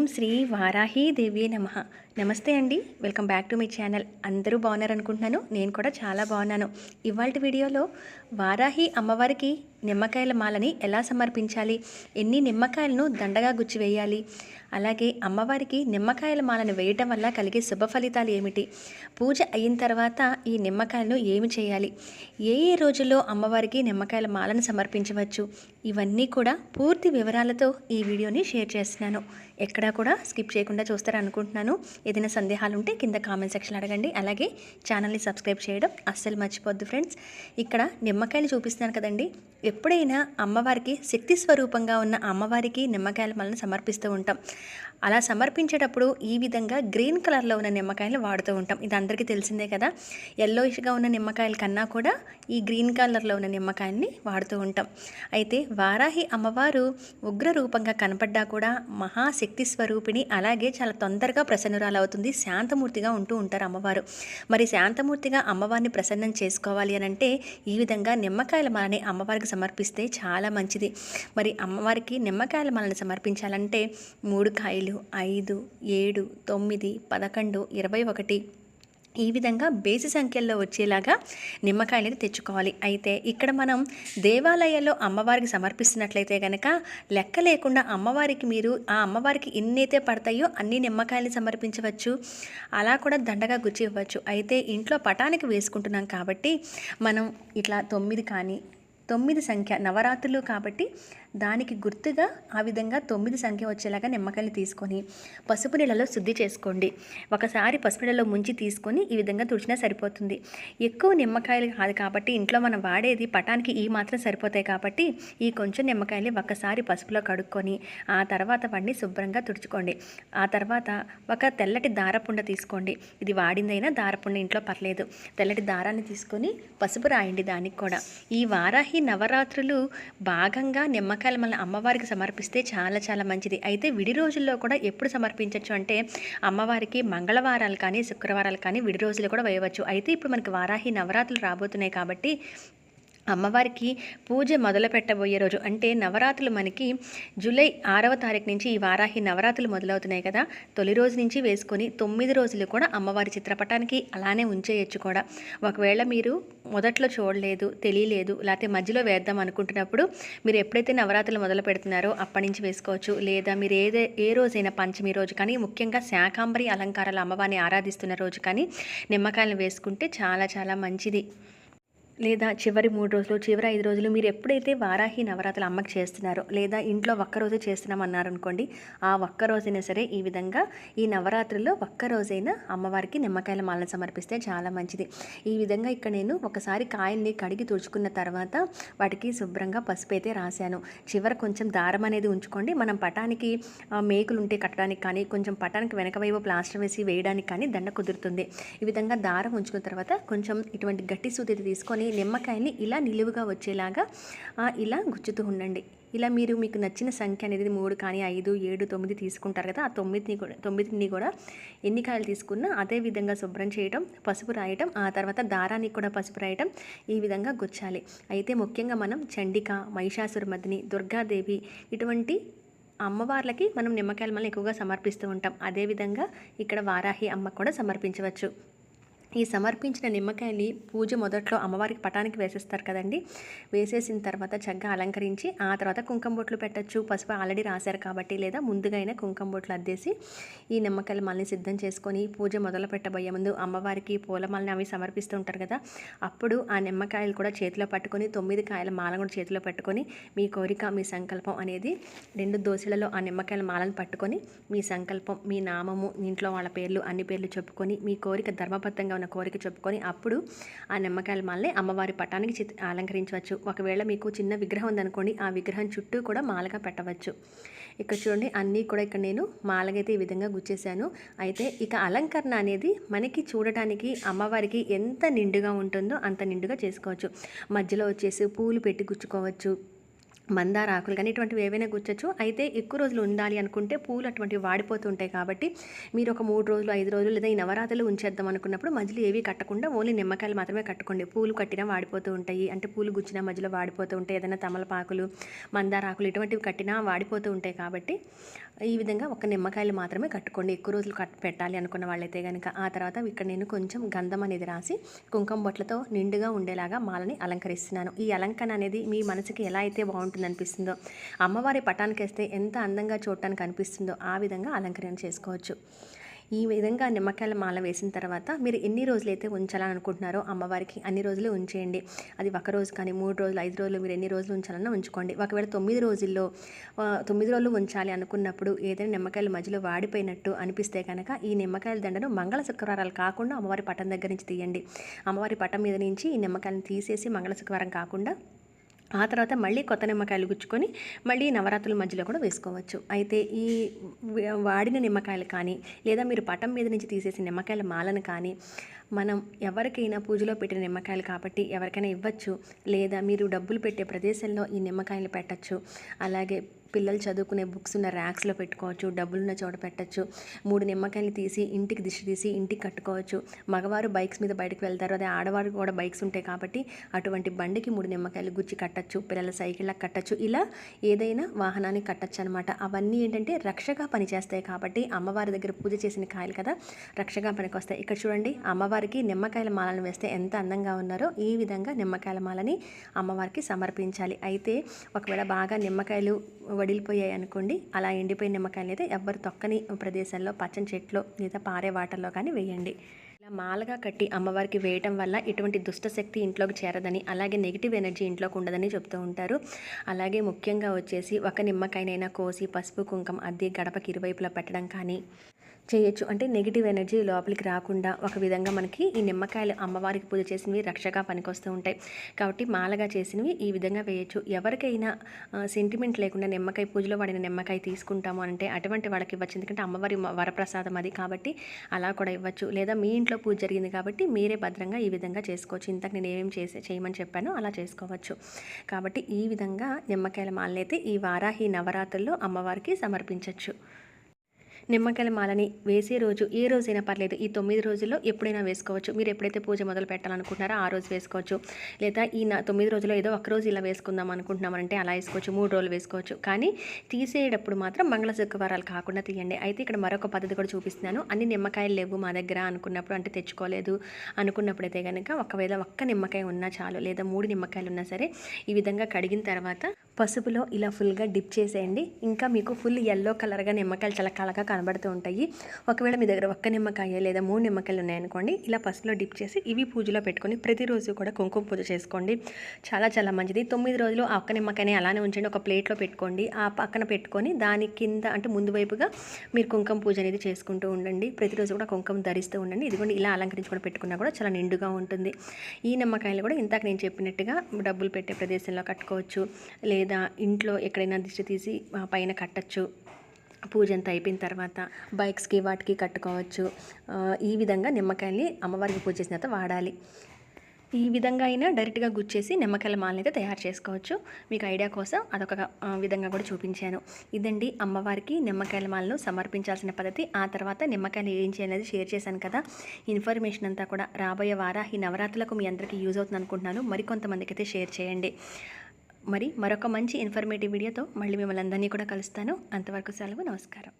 ఓం శ్రీ వారాహి దేవి నమ. నమస్తే అండి. Welcome back to my channel. అందరూ బాగున్నారు అనుకుంటున్నాను నేను కూడా చాలా బాగున్నాను. ఇవాళ వీడియోలో వారాహి అమ్మవారికి నిమ్మకాయల మాలని ఎలా సమర్పించాలి? ఎన్ని నిమ్మకాయలను దండగా గుచ్చివేయాలి? అలాగే అమ్మవారికి నిమ్మకాయల మాలను వేయటం వల్ల కలిగే శుభ ఫలితాలు ఏమిటి? పూజ అయిన తర్వాత ఈ నిమ్మకాయలను ఏమి చేయాలి? ఏ ఏ రోజుల్లో అమ్మవారికి నిమ్మకాయల మాలను సమర్పించవచ్చు? ఇవన్నీ కూడా పూర్తి వివరాలతో ఈ వీడియోని షేర్ చేస్తున్నాను. ఎక్కడా కూడా స్కిప్ చేయకుండా చూస్తారనుకుంటున్నాను. ఏదైనా సందేహాలు ఉంటే కింద కామెంట్ సెక్షన్ అడగండి. అలాగే ఛానల్ని సబ్స్క్రైబ్ చేయడం అస్సలు మర్చిపోద్దు ఫ్రెండ్స్. ఇక్కడ నిమ్మకాయలు చూపిస్తున్నాను కదండి. ఎప్పుడైనా అమ్మవారికి శక్తి స్వరూపంగా ఉన్న అమ్మవారికి నిమ్మకాయల మళ్ళీ సమర్పిస్తూ ఉంటాం. అలా సమర్పించేటప్పుడు ఈ విధంగా గ్రీన్ కలర్లో ఉన్న నిమ్మకాయలు వాడుతూ ఉంటాం. ఇది అందరికీ తెలిసిందే కదా. ఎల్లోయిష్గా ఉన్న నిమ్మకాయల కన్నా కూడా ఈ గ్రీన్ కలర్లో ఉన్న నిమ్మకాయల్ని వాడుతూ ఉంటాం. అయితే వారాహి అమ్మవారు ఉగ్ర రూపంగా కనపడ్డా కూడా మహాశక్తి స్వరూపిణి అలాగే చాలా తొందరగా ప్రసన్నురాలవుతుంది. శాంతమూర్తిగా ఉంటూ ఉంటారు అమ్మవారు. మరి శాంతమూర్తిగా అమ్మవారిని ప్రసన్నం చేసుకోవాలి అని అంటే ఈ విధంగా నిమ్మకాయల మాలని అమ్మవారికి సమర్పిస్తే చాలా మంచిది. మరి అమ్మవారికి నిమ్మకాయల మాలను సమర్పించాలంటే మూడు కాయలు ఐదు ఏడు తొమ్మిది పదకొండు ఇరవై ఒకటి ఈ విధంగా బేసి సంఖ్యల్లో వచ్చేలాగా నిమ్మకాయలు అనేది తెచ్చుకోవాలి. అయితే ఇక్కడ మనం దేవాలయాల్లో అమ్మవారికి సమర్పిస్తున్నట్లయితే కనుక లెక్క లేకుండా అమ్మవారికి మీరు ఆ అమ్మవారికి ఎన్నైతే పడతాయో అన్ని నిమ్మకాయలు సమర్పించవచ్చు. అలా కూడా దండగా గుచ్చి ఇవ్వచ్చు. అయితే ఇంట్లో పటానికి వేసుకుంటున్నాం కాబట్టి మనం ఇట్లా తొమ్మిది కానీ తొమ్మిది సంఖ్య నవరాత్రులు కాబట్టి దానికి గుర్తుగా ఆ విధంగా తొమ్మిది సంఖ్య వచ్చేలాగా నిమ్మకాయలు తీసుకొని పసుపు నీళ్ళలో శుద్ధి చేసుకోండి. ఒకసారి పసుపు నీళ్ళలో ముంచి తీసుకొని ఈ విధంగా తుడిచినా సరిపోతుంది. ఎక్కువ నిమ్మకాయలు కాదు కాబట్టి ఇంట్లో మనం వాడేది పటానికి ఈ మాత్రం సరిపోతాయి కాబట్టి ఈ కొంచెం నిమ్మకాయలు ఒకసారి పసుపులో కడుక్కొని ఆ తర్వాత వాడిని శుభ్రంగా తుడుచుకోండి. ఆ తర్వాత ఒక తెల్లటి దారపుండ తీసుకోండి. ఇది వాడిందైనా దారపుండ ఇంట్లో పర్లేదు. తెల్లటి దారాన్ని తీసుకొని పసుపు రాయండి దానికి కూడా. ఈ వారాహి నవరాత్రులు భాగంగా నిమ్మకాయలు మన అమ్మవారికి సమర్పిస్తే చాలా చాలా మంచిది. అయితే విడి రోజుల్లో కూడా ఎప్పుడు సమర్పించవచ్చు అంటే అమ్మవారికి మంగళవారాలు కానీ శుక్రవారాలు కానీ విడి రోజులు కూడా వేయవచ్చు. అయితే ఇప్పుడు మనకి వారాహి నవరాత్రులు రాబోతున్నాయి కాబట్టి అమ్మవారికి పూజ మొదలు పెట్టబోయే రోజు అంటే నవరాత్రులు మనకి జూలై ఆరవ తారీఖు నుంచి ఈ వారాహి నవరాత్రులు మొదలవుతున్నాయి కదా. తొలి రోజు నుంచి వేసుకొని తొమ్మిది రోజులు కూడా అమ్మవారి చిత్రపటానికి అలానే ఉంచేయచ్చు కూడా. ఒకవేళ మీరు మొదట్లో చూడలేదు తెలియలేదు లేకపోతే మధ్యలో వేద్దాం అనుకుంటున్నప్పుడు మీరు ఎప్పుడైతే నవరాత్రులు మొదలు పెడుతున్నారో అప్పటి నుంచి వేసుకోవచ్చు. లేదా మీరు ఏదే ఏ రోజైనా పంచమి రోజు కానీ ముఖ్యంగా శాకాంబరి అలంకారాల అమ్మవారిని ఆరాధిస్తున్న రోజు కానీ నిమ్మకాయలను వేసుకుంటే చాలా చాలా మంచిది. లేదా చివరి మూడు రోజులు చివరి ఐదు రోజులు మీరు ఎప్పుడైతే వారాహి నవరాత్రులు అమ్మకి చేస్తున్నారో లేదా ఇంట్లో ఒక్కరోజు చేస్తున్నామన్నారనుకోండి ఆ ఒక్క రోజైనా సరే ఈ విధంగా ఈ నవరాత్రుల్లో ఒక్కరోజైనా అమ్మవారికి నిమ్మకాయల మాలను సమర్పిస్తే చాలా మంచిది. ఈ విధంగా ఇక్కడ నేను ఒకసారి కాయల్ని కడిగి తుడుచుకున్న తర్వాత వాటికి శుభ్రంగా పసుపు అయితే రాశాను. చివర కొంచెం దారం అనేది ఉంచుకోండి. మనం పటానికి మేకులు ఉంటే కట్టడానికి కానీ కొంచెం పటానికి వెనక వైపు ప్లాస్టర్ వేసి వేయడానికి కానీ దండ కుదురుతుంది. ఈ విధంగా దారం ఉంచుకున్న తర్వాత కొంచెం ఇటువంటి గట్టి సూది తీసుకొని ఈ నిమ్మకాయని ఇలా నిలువుగా వచ్చేలాగా ఇలా గుచ్చుతూ ఉండండి. ఇలా మీరు మీకు నచ్చిన సంఖ్య అనేది మూడు కానీ ఐదు ఏడు తొమ్మిది తీసుకుంటారు కదా ఆ తొమ్మిదిని కూడా తొమ్మిదిని కూడా ఎన్ని కాయలు తీసుకున్నా అదే విధంగా శుభ్రం చేయటం పసుపు రాయటం ఆ తర్వాత దారానికి కూడా పసుపు రాయటం ఈ విధంగా గుచ్చాలి. అయితే ముఖ్యంగా మనం చండిక మహిషాసురమర్దిని దుర్గాదేవి ఇటువంటి అమ్మవార్లకి మనం నిమ్మకాయల మళ్ళీ ఎక్కువగా సమర్పిస్తూ ఉంటాం. అదేవిధంగా ఇక్కడ వారాహి అమ్మ కూడా సమర్పించవచ్చు. ఈ సమర్పించిన నిమ్మకాయని పూజ మొదట్లో అమ్మవారికి పటానికి వేసేస్తారు కదండి. వేసేసిన తర్వాత చక్కగా అలంకరించి ఆ తర్వాత కుంకుమ బొట్లు పెట్టచ్చు. పసుపు ఆల్రెడీ రాశారు కాబట్టి లేదా ముందుగా కుంకం కుంకుమ బొట్లు అద్దేసి ఈ నిమ్మకాయలు మళ్ళీ సిద్ధం చేసుకొని పూజ మొదలు పెట్టబోయే ముందు అమ్మవారికి పూలమాలని అవి సమర్పిస్తూ ఉంటారు కదా. అప్పుడు ఆ నిమ్మకాయలు కూడా చేతిలో పట్టుకొని తొమ్మిది కాయల మాల కూడా చేతిలో పట్టుకొని మీ కోరిక మీ సంకల్పం అనేది రెండు దోశలలో ఆ నిమ్మకాయల మాలను పట్టుకొని మీ సంకల్పం మీ నామము ఇంట్లో వాళ్ళ పేర్లు అన్ని పేర్లు చెప్పుకొని మీ కోరిక ధర్మబద్ధంగా ఉన్న కోరిక చెప్పుకొని అప్పుడు ఆ నిమ్మకాయల మాలని అమ్మవారి పటానికి చిత్ అలంకరించవచ్చు. ఒకవేళ మీకు చిన్న విగ్రహం ఉందనుకోండి ఆ విగ్రహం చుట్టూ కూడా మాలగా పెట్టవచ్చు. ఇక్కడ చూడండి అన్నీ కూడా ఇక్కడ నేను మాలగైతే ఈ విధంగా గుచ్చేసాను అయితే ఇక అలంకరణ అనేది మనకి చూడటానికి అమ్మవారికి ఎంత నిండుగా ఉంటుందో అంత నిండుగా చేసుకోవచ్చు. మధ్యలో వచ్చేసి పూలు పెట్టి గుచ్చుకోవచ్చు. మందార ఆకులు కానీ ఇటువంటివి ఏవైనా గుచ్చచ్చు. అయితే ఎక్కువ రోజులు ఉండాలి అనుకుంటే పూలు అటువంటివి వాడిపోతూ ఉంటాయి కాబట్టి మీరు ఒక మూడు రోజులు ఐదు రోజులు లేదా ఈ నవరాత్రులు ఉంచేద్దాం అనుకున్నప్పుడు మధ్యలో ఏవి కట్టకుండా ఓన్లీ నిమ్మకాయలు మాత్రమే కట్టుకోండి. పూలు కట్టినా వాడిపోతూ ఉంటాయి. అంటే పూలు గుచ్చినా మధ్యలో వాడిపోతూ ఉంటాయి. ఏదైనా తమలపాకులు మందార ఆకులు ఇటువంటివి కట్టినా వాడిపోతూ ఉంటాయి కాబట్టి ఈ విధంగా ఒక నిమ్మకాయలు మాత్రమే కట్టుకోండి. ఎక్కువ రోజులు కట్ పెట్టాలి అనుకున్న వాళ్ళైతే కనుక ఆ తర్వాత ఇక్కడ నేను కొంచెం గంధం అనేది రాసి కుంకుమ బొట్లతో నిండుగా ఉండేలాగా మాలని అలంకరిస్తున్నాను. ఈ అలంకరణ అనేది మీ మనసుకి ఎలా అయితే బాగుంటుంది అనిపిస్తుందో అమ్మవారి పటానికి వేస్తే ఎంత అందంగా చూడటానికి అనిపిస్తుందో ఆ విధంగా అలంకరణ చేసుకోవచ్చు. ఈ విధంగా నిమ్మకాయల మాల వేసిన తర్వాత మీరు ఎన్ని రోజులైతే ఉంచాలని అనుకుంటున్నారో అమ్మవారికి అన్ని రోజులు ఉంచేయండి. అది ఒక రోజు కానీ మూడు రోజులు ఐదు రోజులు మీరు ఎన్ని రోజులు ఉంచాలన్నా ఉంచుకోండి. ఒకవేళ తొమ్మిది రోజుల్లో తొమ్మిది రోజులు ఉంచాలి అనుకున్నప్పుడు ఏదైనా నిమ్మకాయలు మధ్యలో వాడిపోయినట్టు అనిపిస్తే కనుక ఈ నిమ్మకాయల దండను మంగళ శుక్రవారాలు కాకుండా అమ్మవారి పటం దగ్గర నుంచి తీయండి. అమ్మవారి పటం మీద నుంచి ఈ నిమ్మకాయలను తీసేసి మంగళ శుక్రవారం కాకుండా ఆ తర్వాత మళ్ళీ కొత్త నిమ్మకాయలు గుచ్చుకొని మళ్ళీ నవరాత్రుల మధ్యలో కూడా వేసుకోవచ్చు. అయితే ఈ వాడిన నిమ్మకాయలు కానీ లేదా మీరు పటం మీద నుంచి తీసేసిన నిమ్మకాయల మాలను కానీ మనం ఎవరికైనా పూజలో పెట్టిన నిమ్మకాయలు కాబట్టి ఎవరికైనా ఇవ్వచ్చు. లేదా మీరు డబ్బులు పెట్టే ప్రదేశంలో ఈ నిమ్మకాయలు పెట్టచ్చు. అలాగే పిల్లలు చదువుకునే బుక్స్ ఉన్న ర్యాక్స్లో పెట్టుకోవచ్చు డబ్బులున్న చోట పెట్టచ్చు మూడు నిమ్మకాయలు తీసి ఇంటికి దిష్టి తీసి ఇంటికి కట్టుకోవచ్చు. మగవారు బైక్స్ మీద బయటకు వెళ్తారు అదే ఆడవారు కూడా బైక్స్ ఉంటాయి కాబట్టి అటువంటి బండికి మూడు నిమ్మకాయలు గుచ్చి కట్టచ్చు పిల్లల సైకిళ్ళకి కట్టచ్చు. ఇలా ఏదైనా వాహనానికి కట్టచ్చు అనమాట అవన్నీ ఏంటంటే రక్షగా పనిచేస్తాయి కాబట్టి అమ్మవారి దగ్గర పూజ చేసిన కాయలు కదా రక్షగా పనికొస్తాయి. ఇక్కడ చూడండి అమ్మవారికి నిమ్మకాయల మాలను వేస్తే ఎంత అందంగా ఉన్నారో ఈ విధంగా నిమ్మకాయల మాలని అమ్మవారికి సమర్పించాలి. అయితే ఒకవేళ బాగా నిమ్మకాయలు వడిలిపోయాయి అనుకోండి అలా ఎండిపోయిన నిమ్మకాయలు అయితే ఎవ్వరు తొక్కని ప్రదేశంలో పచ్చని చెట్లో లేదా పారే వాటర్లో కానీ వేయండి. ఇలా మాలగా కట్టి అమ్మవారికి వేయటం వల్ల ఎటువంటి దుష్టశక్తి ఇంట్లోకి చేరదని అలాగే నెగిటివ్ ఎనర్జీ ఇంట్లోకి ఉండదని చెప్తూ ఉంటారు. అలాగే ముఖ్యంగా వచ్చేసి ఒక నిమ్మకాయనైనా కోసి పసుపు కుంకం అద్దె గడపకి ఇరువైపులా పెట్టడం కానీ చేయొచ్చు. అంటే నెగిటివ్ ఎనర్జీ లోపలికి రాకుండా ఒక విధంగా మనకి ఈ నిమ్మకాయలు అమ్మవారికి పూజ చేసినవి రక్షగా పనికొస్తూ ఉంటాయి. కాబట్టి మాలగా చేసినవి ఈ విధంగా వేయచ్చు. ఎవరికైనా సెంటిమెంట్ లేకుండా నిమ్మకాయ పూజలో వాడిన నిమ్మకాయ తీసుకుంటాము అంటే అటువంటి వాళ్ళకి ఇవ్వచ్చు. ఎందుకంటే అమ్మవారి మ- వరప్రసాదం అది కాబట్టి అలా కూడా ఇవ్వచ్చు. లేదా మీ ఇంట్లో పూజ జరిగింది కాబట్టి మీరే భద్రంగా ఈ విధంగా చేసుకోవచ్చు. ఇంతకు నేను ఏమేమి చేసే చేయమని చెప్పానో అలా చేసుకోవచ్చు. కాబట్టి ఈ విధంగా నిమ్మకాయల మాలనైతే ఈ వారాహి నవరాత్రుల్లో అమ్మవారికి సమర్పించవచ్చు నిమ్మకాయల మాలని వేసే రోజు ఏ రోజైనా పర్లేదు ఈ తొమ్మిది రోజుల్లో ఎప్పుడైనా వేసుకోవచ్చు. మీరు ఎప్పుడైతే పూజ మొదలు పెట్టాలనుకుంటున్నారో ఆ రోజు వేసుకోవచ్చు. లేదా ఈ తొమ్మిది రోజుల్లో ఏదో ఒక రోజు ఇలా వేసుకుందాం అనుకుంటున్నామంటే అలా వేసుకోవచ్చు మూడు రోజులు వేసుకోవచ్చు. కానీ తీసేటప్పుడు మాత్రం మంగళ శుక్రవారాలు కాకుండా తీయండి. అయితే ఇక్కడ మరొక పద్ధతి కూడా చూపిస్తున్నాను. అన్ని నిమ్మకాయలు లేవు మా దగ్గర అనుకున్నప్పుడు అంటే తెచ్చుకోలేదు అనుకున్నప్పుడైతే కనుక ఒకవేళ ఒక్క నిమ్మకాయ ఉన్నా చాలు లేదా మూడు నిమ్మకాయలు ఉన్నా సరే ఈ విధంగా కడిగిన తర్వాత పసుపులో ఇలా ఫుల్గా డిప్ చేసేయండి. ఇంకా మీకు ఫుల్ ఎల్లో కలర్గా నిమ్మకాయలు చాలా కలగా కనబడుతూ ఉంటాయి. ఒకవేళ మీ దగ్గర ఒక్క నిమ్మకాయ లేదా మూడు నిమ్మకాయలు ఉన్నాయనుకోండి ఇలా పసుపులో డిప్ చేసి ఇవి పూజలో పెట్టుకొని ప్రతిరోజు కూడా కుంకుమ పూజ చేసుకోండి. చాలా చాలా మంచిది. తొమ్మిది రోజులు ఆ ఒక్క నిమ్మకాయని అలానే ఉంచండి. ఒక ప్లేట్లో పెట్టుకోండి. ఆ పక్కన పెట్టుకొని దాని కింద అంటే ముందు వైపుగా మీరు కుంకుమ పూజ అనేది చేసుకుంటూ ఉండండి. ప్రతిరోజు కూడా కుంకుమ ధరిస్తూ ఉండండి. ఇదిగోండి ఇలా అలంకరించుకొని పెట్టుకున్నా కూడా చాలా నిండుగా ఉంటుంది. ఈ నిమ్మకాయలు కూడా ఇందాక నేను చెప్పినట్టుగా డబ్బులు పెట్టే ప్రదేశంలో కట్టుకోవచ్చు. లేదా ఇంట్లో ఎక్కడైనా దిష్టి తీసి పైన కట్టచ్చు. పూజ అంతా అయిపోయిన తర్వాత బైక్స్కి వాటికి కట్టుకోవచ్చు. ఈ విధంగా నిమ్మకాయల్ని అమ్మవారికి పూజ చేసిన తర్వాత వాడాలి. ఈ విధంగా అయినా డైరెక్ట్గా గుచ్చేసి నిమ్మకాయల మాలని అయితే తయారు చేసుకోవచ్చు. మీకు ఐడియా కోసం అదొక విధంగా కూడా చూపించాను. ఇదండి అమ్మవారికి నిమ్మకాయల మాలను సమర్పించాల్సిన పద్ధతి. ఆ తర్వాత నిమ్మకాయలు ఏం చేయాలనేది షేర్ చేశాను కదా. ఇన్ఫర్మేషన్ అంతా కూడా రాబోయే వారా ఈ నవరాత్రులకు మీ అందరికీ యూజ్ అవుతుంది అనుకుంటున్నాను మరికొంతమందికి అయితే షేర్ చేయండి. మరి మరొక మంచి ఇన్ఫర్మేటివ్ వీడియోతో మళ్ళీ మిమ్మల్ని అందరినీ కూడా కలుస్తాను. అంతవరకు సెలవు నమస్కారం.